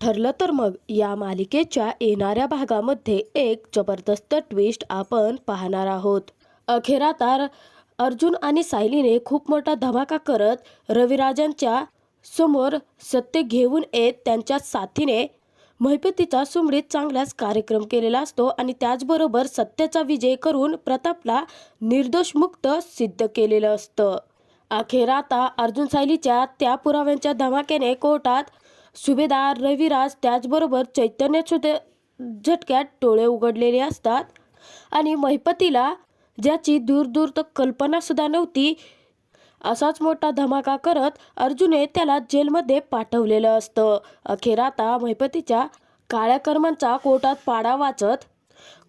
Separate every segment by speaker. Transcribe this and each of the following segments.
Speaker 1: ठरलं तर मग या मालिकेच्या येणाऱ्या भागामध्ये एक जबरदस्त ट्विस्ट आपण पाहणार आहोत. अखेर आता अर्जुन आणि सायलीने खूप मोठा धमाका करत रविराजांच्या समोर सत्य घेऊन येत त्यांच्या साथीने महिपतीचा सुमडीत चांगलाच कार्यक्रम केलेला असतो आणि त्याचबरोबर सत्याचा विजय करून प्रतापला निर्दोष मुक्त सिद्ध केलेलं असतं. अखेर आता अर्जुन सायलीच्या त्या पुराव्यांच्या धमाक्याने कोर्टात सुभेदार रविराज त्याचबरोबर चैतन्य झटक्यात डोळे उघडलेले असतात. आणि महिपतीला ज्याची दूर दूर तर कल्पना सुद्धा नव्हती असाच मोठा धमाका करत अर्जुने त्याला जेलमध्ये पाठवलेलं असतं. अखेर आता महिपतीच्या काळ्या कर्मांचा कोर्टात पाडा वाचत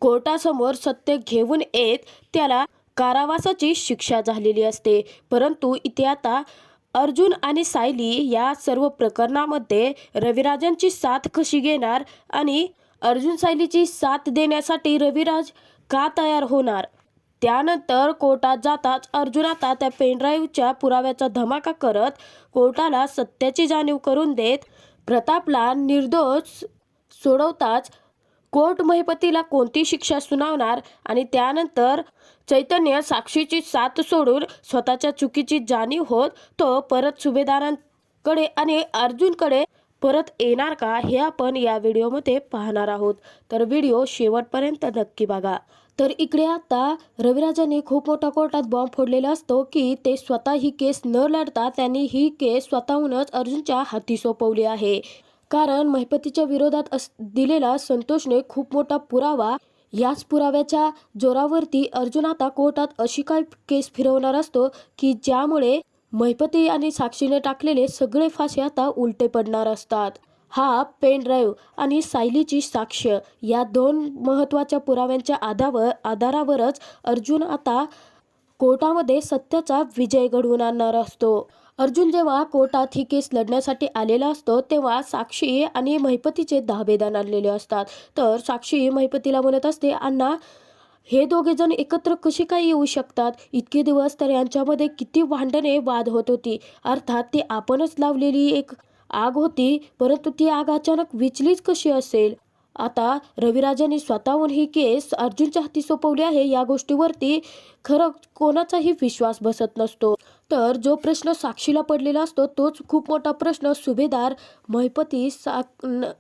Speaker 1: कोर्टासमोर सत्य घेऊन येत त्याला कारावासाची शिक्षा झालेली असते. परंतु इथे आता अर्जुन आणि सायली या सर्व प्रकरणामध्ये रविराजांची साथ कशी घेणार आणि अर्जुन सायलीची साथ देण्यासाठी रविराज का तयार होणार? त्यानंतर कोर्टात जाताच अर्जुन आता त्या पेनड्राईव्हच्या पुराव्याचा धमाका करत कोर्टाला सत्याची जाणीव करून देत प्रतापला निर्दोष सोडवताच कोर्ट महिपतीला कोणती शिक्षा सुनावणार आणि त्यानंतर चैतन्य साक्षीची साथ सोडून स्वतःच्या चुकीची जाणीव होत तो परत सुभेदारांकडे आणि अर्जुनकडे परत येणार का हे आपण या व्हिडिओमध्ये पाहणार आहोत. तर व्हिडिओ शेवटपर्यंत नक्की बघा. तर इकडे आता रविराजाने खूप मोठा कोर्टात बॉम्ब फोडलेला असतो की ते स्वतः ही केस न लढता त्यांनी ही केस स्वतःहूनच अर्जुनच्या हाती सोपवली आहे. कारण महिपतीच्या विरोधात अस दिलेला संतोषने खूप मोठा पुरावा याच पुराव्याच्या जोरावरती अर्जुन आता कोर्टात अशी काय केस फिरवणार असतो की ज्यामुळे महिपती आणि साक्षीने टाकलेले सगळे फासे आता उलटे पडणार असतात. हा पेन ड्राईव्ह आणि सायलीची साक्ष या दोन महत्त्वाच्या पुराव्यांच्या आधावर आधारावरच अर्जुन आता कोर्टामध्ये सत्याचा विजय घडवून आणणार असतो. अर्जुन जेव्हा कोर्टात ही केस लढण्यासाठी आलेला असतो तेव्हा साक्षी आणि महिपतीचे दहाबेदान आणलेले असतात. तर साक्षी महिपतीला म्हणत असते अण्णा हे दोघे जण एकत्र कशी काय येऊ शकतात? इतके दिवस तर यांच्यामध्ये किती भांडणे वाद होत होती. अर्थात ती आपणच लावलेली एक आग होती परंतु ती आग अचानक विचलीच कशी असेल? आता रविराजांनी स्वतःहून ही केस अर्जुनच्या हाती सोपवली आहे. या गोष्टीवरती खरं कोणाचाही विश्वास बसत नसतो. तर जो प्रश्न साक्षीला पडलेला असतो तोच खूप मोठा प्रश्न सुभेदार महिपती सा न-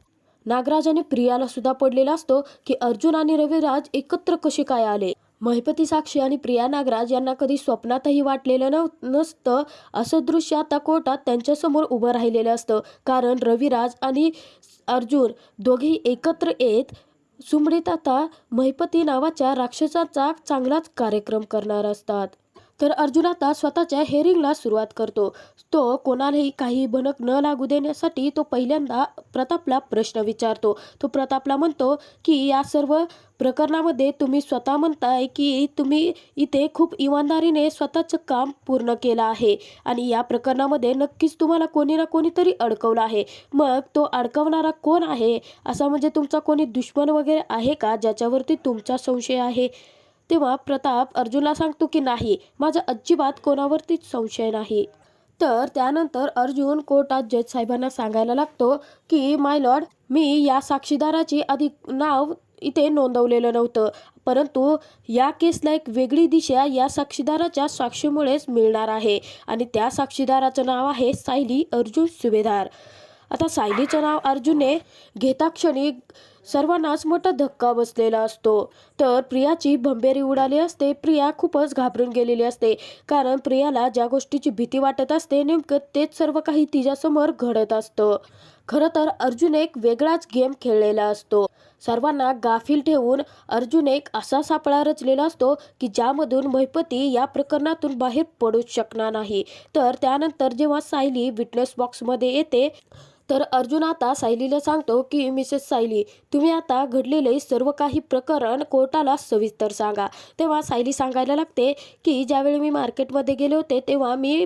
Speaker 1: नागराज आणि प्रियाला सुद्धा पडलेला असतो की अर्जुन आणि रविराज एकत्र कसे काय आले? महिपती साक्षी आणि प्रिया नागराज यांना कधी स्वप्नातही वाटलेलं न नसतं. असं दृश्य आता कोर्टात त्यांच्यासमोर उभं राहिलेलं असतं. कारण रविराज आणि अर्जुन दोघेही एकत्र येत सुमडीत आता महिपती नावाच्या राक्षसाचा चांगलाच कार्यक्रम करणार असतात. तर अर्जुन आता स्वतःच्या हेरिंगला सुरुवात करतो. तो कोणालाही काही भनक न लागू देण्यासाठी तो पहिल्यांदा प्रतापला प्रश्न विचारतो. तो प्रतापला म्हणतो की या सर्व प्रकरणामध्ये तुम्ही स्वतः म्हणताय की तुम्ही इथे खूप इमानदारीने स्वतःचं काम पूर्ण केलं आहे आणि या प्रकरणामध्ये नक्कीच तुम्हाला कोणी ना कोणीतरी अडकवलं आहे. मग तो अडकवणारा कोण आहे? असा म्हणजे तुमचा कोणी दुश्मन वगैरे आहे का? ज्याच्यावरती तुमचा संशय आहे? तेव्हा प्रताप अर्जुनला सांगतो की नाही माझा अजिबात कोणावरतीच संशय नाही. तर त्यानंतर अर्जुन कोर्टात जज साहेबांना सांगायला लागतो की माय लॉर्ड मी या साक्षीदाराची आधी नाव इथे नोंदवलेलं नव्हतं परंतु या केसला एक वेगळी दिशा या साक्षीदाराच्या साक्षीमुळेच मिळणार आहे आणि त्या साक्षीदाराचं नाव आहे सायली अर्जुन सुभेदार. आता सायलीचं नाव अर्जुनने घेता क्षणी सर्वांनाच मोठा धक्का बसलेला असतो. तर प्रियाची भंबेरी उडाली असते. प्रिया खूपच घाबरून गेलेली असते. कारण प्रियाला ज्या गोष्टीची भीती वाटत असते नेमकं तेच सर्व काही तिच्यासमोर घडत असतं. खरं तर अर्जुन एक वेगळाच गेम खेळलेला असतो. सर्वांना गाफील ठेवून अर्जुन एक असा सापळा रचलेला असतो की ज्यामधून महिपती या प्रकरणातून बाहेर पडूच शकणार नाही. तर त्यानंतर जेव्हा सायली विटनेस बॉक्समध्ये येते तर अर्जुन आता सायलीला सांगतो की मिसेस सायली तुम्ही आता घडलेले सर्व काही प्रकरण कोर्टाला सविस्तर सांगा. तेव्हा सायली सांगायला लागते की ज्यावेळी मी मार्केटमध्ये गेले होते तेव्हा मी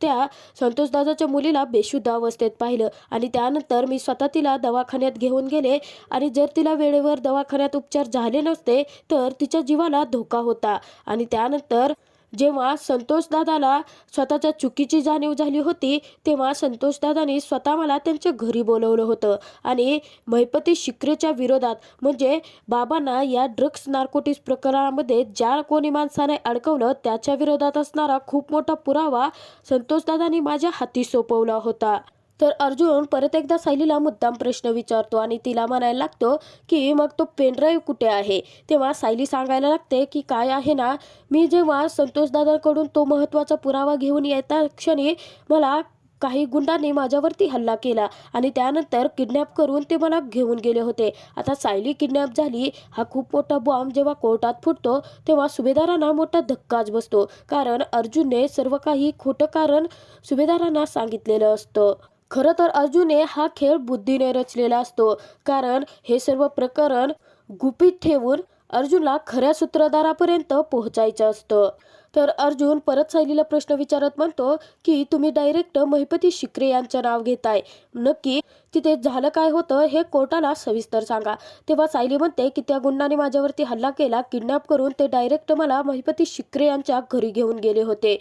Speaker 1: त्या संतोषदादाच्या मुलीला बेशुद्ध अवस्थेत पाहिलं आणि त्यानंतर मी स्वतः तिला दवाखान्यात घेऊन गेले आणि जर तिला वेळेवर दवाखान्यात उपचार झाले नसते तर तिच्या जीवाला धोका होता आणि त्यानंतर जेव्हा संतोषदादाला स्वतःच्या चुकीची जाणीव झाली होती तेव्हा संतोषदादांनी स्वतः मला त्यांच्या घरी बोलवलं होतं. आणि महिपती शिक्रेच्या विरोधात म्हणजे बाबांना या ड्रग्स नार्कोटिक्स प्रकरणामध्ये ज्या कोणी माणसाने अडकवलं त्याच्या विरोधात असणारा खूप मोठा पुरावा संतोषदादांनी माझ्या हाती सोपवला होता. तर अर्जुन परत एकदा सायलीला मुद्दाम प्रश्न विचारतो आणि तिला म्हणायला लागतो की मग तो पेनड्राईव्ह कुठे आहे? तेव्हा सायली सांगायला लागते की काय आहे ना मी जेव्हा संतोषदादांकडून तो महत्त्वाचा पुरावा घेऊन येता क्षणी मला काही गुंडांनी माझ्यावरती हल्ला केला आणि त्यानंतर किडनॅप करून ते मला घेऊन गेले होते. आता सायली किडनॅप झाली हा खूप मोठा बॉम्ब जेव्हा कोर्टात फुटतो तेव्हा सुभेदारांना मोठा धक्काच बसतो कारण अर्जुनने सर्व काही खोटं कारण सुभेदारांना सांगितलेलं असतं. खरं तर अर्जुने हा खेळ बुद्धीने रचलेला असतो. कारण हे सर्व प्रकरण गुपित ठेवून अर्जुनला खऱ्या सूत्रधारापर्यंत पोहोचायचं असतं. तर अर्जुन परत सायलीला प्रश्न विचारत म्हणतो की तुम्ही डायरेक्ट महिपती शिक्रे यांचं नाव घेताय. नक्की तिथे झालं काय होतं हे कोर्टाला सविस्तर सांगा. तेव्हा सायली म्हणते की त्या गुंडाने माझ्यावरती हल्ला केला किडनॅप करून ते डायरेक्ट मला महिपती शिक्रे यांच्या घरी घेऊन गेले होते.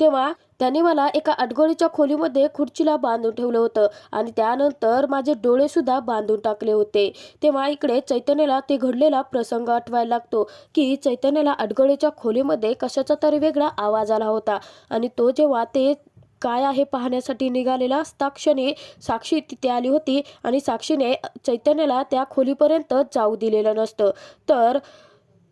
Speaker 1: तेव्हा त्यांनी मला एका अडगोळीच्या खोलीमध्ये खुर्चीला बांधून ठेवलं होतं आणि त्यानंतर माझे डोळे सुद्धा बांधून टाकले होते. तेव्हा इकडे चैतन्याला ते घडलेला प्रसंग आठवायला लागतो की चैतन्याला अडगोळीच्या खोलीमध्ये कशाचा तरी वेगळा आवाज आला होता आणि तो जेव्हा ते काय आहे पाहण्यासाठी निघालेला असता क्षणी साक्षी तिथे आली होती आणि साक्षीने चैतन्याला त्या खोलीपर्यंत जाऊ दिलेलं नसतं. तर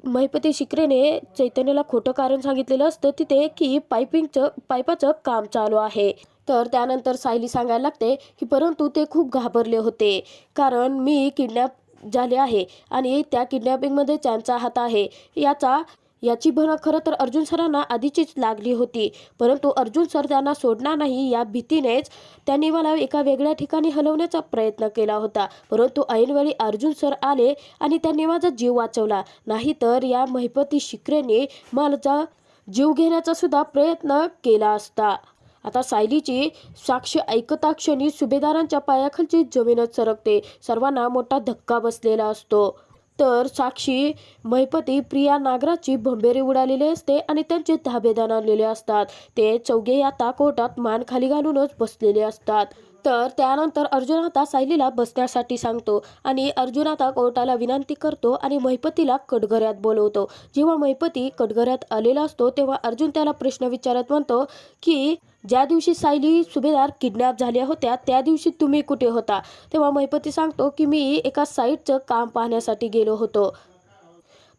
Speaker 1: महिपती शिकरेने चैतन्याला खोटं कारण सांगितलेलं असतं तिथे की पायपिंगचं पाईपाचं काम चालू आहे. तर त्यानंतर सायली सांगायला लागते की परंतु ते खूप घाबरले होते. कारण मी किडनॅप झाले आहे आणि त्या किडनॅपिंगमध्ये त्यांचा हात आहे. याचा याची भनक खरं तर अर्जुन सरांना आधीचीच लागली होती. परंतु अर्जुन सर त्यांना सोडणार नाही या भीतीनेच त्यांनी मला एका वेगळ्या ठिकाणी हलवण्याचा प्रयत्न केला होता. परंतु ऐनवेळी अर्जुन सर आले आणि त्यांनी माझा जीव वाचवला. नाहीतर या महिपती शिकरेने माझा जीव घेण्याचा सुद्धा प्रयत्न केला असता. आता सायलीची साक्ष ऐकता क्षणी सुभेदारांच्या पायाखालची जमीनच सरकते. सर्वांना मोठा धक्का बसलेला असतो. तर साक्षी महिपती प्रिया नागराजची भंबेरी उडालेली असते आणि त्यांचे धाबेदान आणलेले असतात. ते चौघे आता कोर्टात मान खाली घालूनच बसलेले असतात. तर त्यानंतर अर्जुन आता सायलीला बसण्यासाठी सांगतो आणि अर्जुन आता कोर्टाला विनंती करतो आणि महिपतीला कटघऱ्यात बोलवतो. जेव्हा महिपती कटघऱ्यात आलेला असतो तेव्हा अर्जुन त्याला प्रश्न विचारत म्हणतो की ज्या दिवशी सायली सुभेदार किडनॅप झाल्या होत्या त्या दिवशी तुम्ही कुठे होता? तेव्हा महिपती सांगतो की मी एका साईटचं काम पाहण्यासाठी गेलो होतो.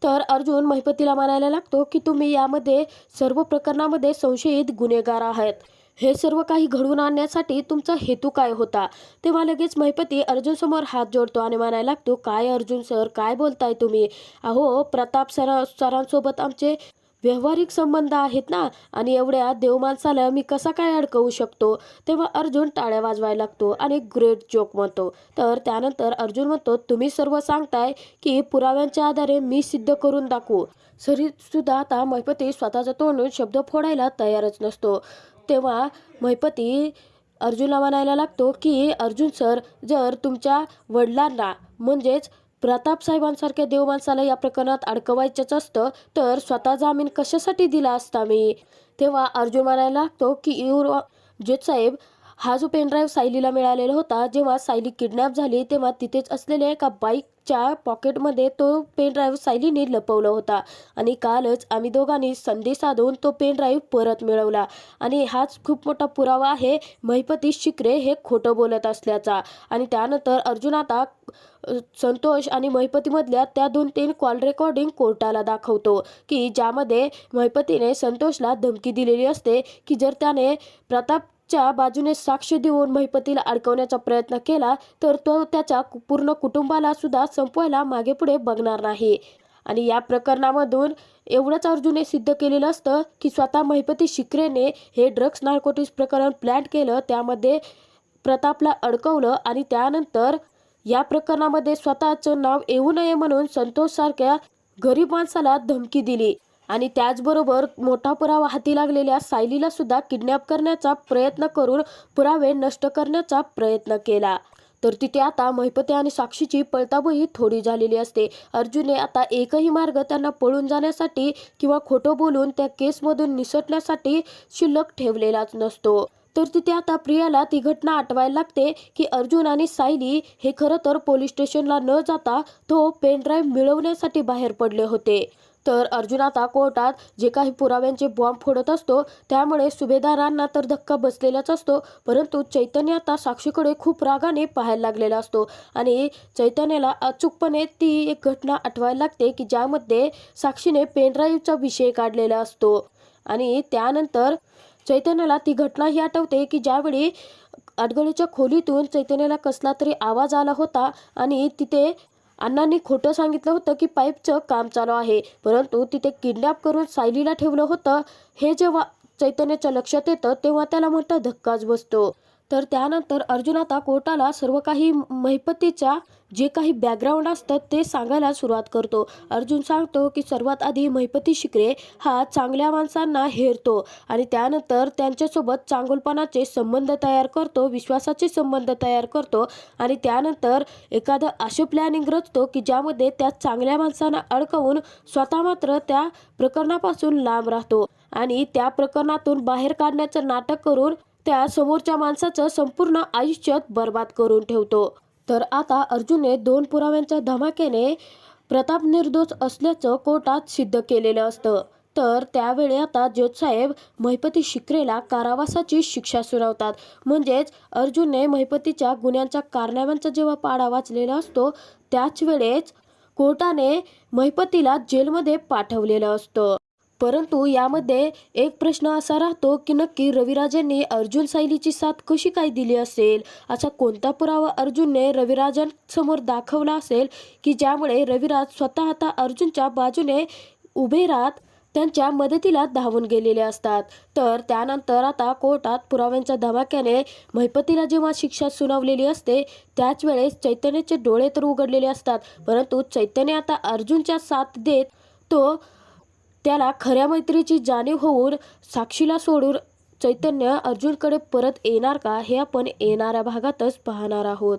Speaker 1: तर अर्जुन महिपतीला म्हणायला लागतो की तुम्ही यामध्ये सर्व प्रकरणामध्ये संशयित गुन्हेगार आहात. हे सर्व काही घडवून आणण्यासाठी तुमचा हेतू काय होता? तेव्हा लगेच महिपती अर्जुन समोर हात जोडतो आणि म्हणायला लागतो काय अर्जुन सर काय बोलताय तुम्ही? अहो प्रताप सर सरांसोबत आमचे व्यावहारिक संबंध आहेत ना? आणि एवढ्या देव माणसाला मी कसा काय अडकवू शकतो? तेव्हा अर्जुन टाळ्या वाजवायला लागतो आणि ग्रेट जोक म्हणतो. तर त्यानंतर अर्जुन म्हणतो तुम्ही सर्व सांगताय की पुराव्यांच्या आधारे मी सिद्ध करून दाखवू. सरी सुद्धा आता महिपती स्वतःचा तोंडून शब्द फोडायला तयारच नसतो. तेव्हा महिपती अर्जुनला म्हणायला लागतो की अर्जुन सर जर तुमच्या वडिलांना म्हणजेच प्रताप साहेबांसारख्या देव माणसाला या प्रकरणात अडकवायचंच असतं तर स्वतः जामीन कशासाठी दिला असता मी? तेव्हा अर्जुन म्हणायला लागतो की युर जोत साहेब हा जो पेनड्राईव्ह सायलीला मिळालेला होता जेव्हा सायली किडनॅप झाली तेव्हा तिथेच असलेल्या एका बाईकच्या पॉकेटमध्ये तो पेनड्राईव्ह सायलीने लपवला होता. आणि कालच आम्ही दोघांनी संधी साधून तो पेनड्राईव्ह परत मिळवला. आणि हाच खूप मोठा पुरावा आहे महिपती शिकरे हे खोटं बोलत असल्याचा. आणि त्यानंतर अर्जुन आता संतोष आणि महिपतीमधल्या त्या दोन तीन कॉल रेकॉर्डिंग कोर्टाला दाखवतो की ज्यामध्ये महिपतीने संतोषला धमकी दिलेली असते की जर त्याने प्रताप च्या बाजूने साक्ष देऊन महिपतीला अडकवण्याचा प्रयत्न केला तर तो त्याच्या पूर्ण कुटुंबाला सुद्धा संपवायला मागे पुढे बघणार नाही. आणि या प्रकरणामधून एवढंच अर्जुनने सिद्ध केलेलं असतं की स्वतः महिपती शिकरेने हे ड्रग्स नार्कोटिक्स प्रकरण प्लॅन केलं त्यामध्ये प्रतापला अडकवलं आणि त्यानंतर या प्रकरणामध्ये स्वतःचं नाव येऊ नये म्हणून संतोष सारख्या गरीब माणसाला धमकी दिली. आणि त्याचबरोबर मोठा पुरावा हाती लागलेल्या सायलीला सुद्धा किडनॅप करण्याचा प्रयत्न करून पुरावे नष्ट करण्याचा प्रयत्न केला. तर तिथे आता महिपते आणि साक्षीची पळताबही थोडी झालेली असते. अर्जुनने आता एकही मार्ग त्यांना पळून जाण्यासाठी किंवा खोटं बोलून त्या केसमधून निसटण्यासाठी शिल्लक ठेवलेलाच नसतो. तर तिथे आता प्रियाला ती घटना आठवायला लागते की अर्जुन आणि सायली हे खरं तर पोलीस स्टेशनला न जाता तो पेनड्राईव्ह मिळवण्यासाठी बाहेर पडले होते. तर अर्जुन आता कोर्टात जे काही पुराव्यांचे बॉम्ब फोडत असतो त्यामुळे सुभेदारांना तर धक्का बसलेलाच असतो परंतु चैतन्य आता साक्षीकडे खूप रागाने पाहायला लागलेला असतो. आणि चैतन्याला अचूकपणे ती एक घटना आठवायला लागते की ज्यामध्ये साक्षीने पेनड्राईव्हचा विषय काढलेला असतो. आणि त्यानंतर चैतन्याला ती घटना ही आठवते की ज्यावेळी अडगळीच्या खोलीतून चैतन्याला कसला तरी आवाज आला होता आणि तिथे अण्णांनी खोटं सांगितलं होतं की पाईपचं काम चालू आहे परंतु तिथे किडनॅप करून सायलीला ठेवलं होतं. हे जेव्हा चैतन्याच्या लक्षात येतं तेव्हा त्याला मोठा धक्काच बसतो. तर त्यानंतर अर्जुन आता कोर्टाला सर्व काही महिपतीच्या जे काही बॅकग्राऊंड असतं ते सांगायला सुरुवात करतो. अर्जुन सांगतो की सर्वात आधी महिपती शिकरे हा चांगल्या माणसांना हेरतो आणि त्यानंतर त्यांच्यासोबत चांगुलपणाचे संबंध तयार करतो विश्वासाचे संबंध तयार करतो आणि त्यानंतर एखादं असे प्लॅनिंग रचतो की ज्यामध्ये त्या चांगल्या माणसांना अडकवून स्वतः मात्र त्या प्रकरणापासून लांब राहतो आणि त्या प्रकरणातून बाहेर काढण्याचं नाटक करून त्या समोरच्या माणसाचं संपूर्ण आयुष्य बर्बाद करून ठेवतो. तर आता अर्जुनने दोन पुराव्यांच्या धमाक्याने प्रताप निर्दोष असल्याचं कोर्टात सिद्ध केलेलं असतं. तर त्यावेळी आता जोतसाहेब महिपती शिकरेला कारावासाची शिक्षा सुनावतात. म्हणजेच अर्जुनने महिपतीच्या गुन्ह्यांच्या कारनाम्यांचा जेव्हा पाडा वाचलेला असतो त्याच वेळेस कोर्टाने महिपतीला जेलमध्ये पाठवलेलं असतं. परंतु यामध्ये एक प्रश्न असा राहतो की नक्की रविराजांनी अर्जुन सायलीची साथ कशी काय दिली असेल? असा कोणता पुरावा अर्जुनने रविराजांसमोर दाखवला असेल की ज्यामुळे रविराज स्वतः आता अर्जुनच्या बाजूने उभे राहत त्यांच्या मदतीला धावून गेलेले असतात. तर त्यानंतर आता कोर्टात पुराव्यांच्या धमाक्याने महिपतीला जेव्हा शिक्षा सुनावलेली असते त्याच वेळेस चैतन्याचे डोळे तर उघडलेले असतात. परंतु चैतन्य आता अर्जुनच्या साथ देत तो त्याला खऱ्या मैत्रीची जाणीव होऊन साक्षीला सोडून चैतन्य अर्जुनकडे परत येणार का हे आपण येणाऱ्या भागातच पाहणार आहोत.